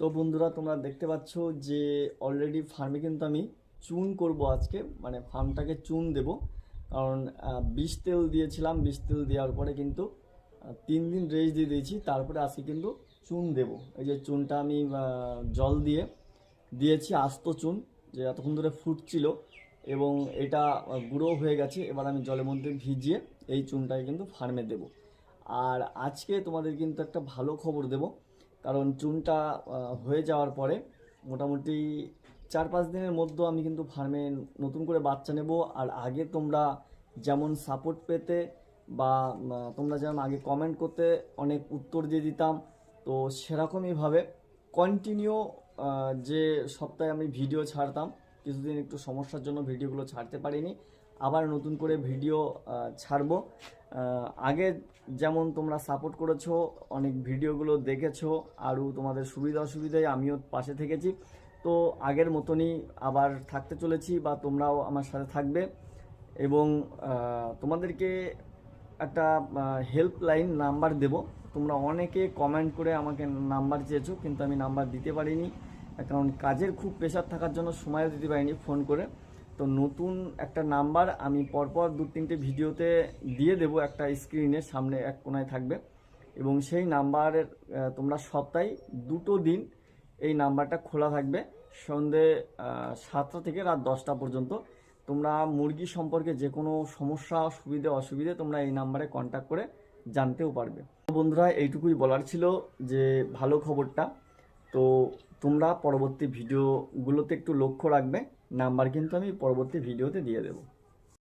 তো বন্ধুরা, তোমরা দেখতে পাচ্ছ যে অলরেডি ফার্মে কিন্তু আমি চুন করব আজকে। মানে ফার্মটাকে চুন দেব। কারণ বিষ তেল দিয়েছিলাম। বিষ তেল দেওয়ার পরে কিন্তু তিন দিন রেস্ট দিয়ে দিয়েছি। তারপরে আজকে কিন্তু চুন দেব। এই যে চুনটা আমি জল দিয়ে দিয়েছি, আস্ত চুন, যে এতক্ষণ ধরে ফুটছিল। এবং এটা গুঁড়ো হয়ে গেছে। এবার আমি জলের মধ্যে ভিজিয়ে এই চুনটাকে কিন্তু ফার্মে দেব। আর আজকে তোমাদের কিন্তু একটা ভালো খবর দেব। কারণ চুনটা হয়ে যাওয়ার পরে মোটামুটি চার পাঁচ দিনের মধ্যে আমি কিন্তু ফার্মে নতুন করে বাচ্চা নেব। আর আগে তোমরা যেমন সাপোর্ট পেতে বা তোমরা যেমন আগে কমেন্ট করতে অনেক উত্তর দিয়ে দিতাম। তো সেরকমইভাবে কন্টিনিউ যে সপ্তাহে আমি ভিডিও ছাড়তাম। কিছুদিন একটু সমস্যার জন্য ভিডিওগুলো ছাড়তে পারিনি। আবার নতুন করে ভিডিও ছাড়বো। আগে যেমন তোমরা সাপোর্ট করেছ, অনেক ভিডিওগুলো দেখেছ, আরও তোমাদের সুবিধা অসুবিধায় আমিও পাশে থেকেছি। তো আগের মতনই আবার থাকতে চলেছি বা তোমরাও আমার সাথে থাকবে। এবং তোমাদেরকে একটা হেল্পলাইন নাম্বার দেব। তোমরা অনেকে কমেন্ট করে আমাকে নাম্বার চেয়েছো, কিন্তু আমি নাম্বার দিতে পারিনি। কারণ কাজের খুব প্রেশার থাকার জন্য সময়ও দিতে পারিনি ফোন করে। তো নতুন একটা নাম্বার আমি পরপর দু তিনটে ভিডিওতে দিয়ে দেব একটা স্ক্রিনের সামনে এক কোনায় থাকবে। এবং সেই নাম্বারের তোমরা সপ্তাহে দুটো দিন এই নাম্বারটা খোলা থাকবে। সন্ধে সাতটা থেকে রাত দশটা পর্যন্ত। তোমরা মুরগি সম্পর্কে যে কোনো সমস্যা সুবিধে অসুবিধে তোমরা এই নাম্বারে কন্ট্যাক্ট করে জানতেও পারবে। বন্ধুরা, এইটুকুই বলার ছিল যে ভালো খবরটা। তো তোমরা পরবর্তী ভিডিওগুলোতে একটু লক্ষ্য রাখবে। নাম্বার কিন্তু আমি পরবর্তী ভিডিওতে দিয়ে দেবো।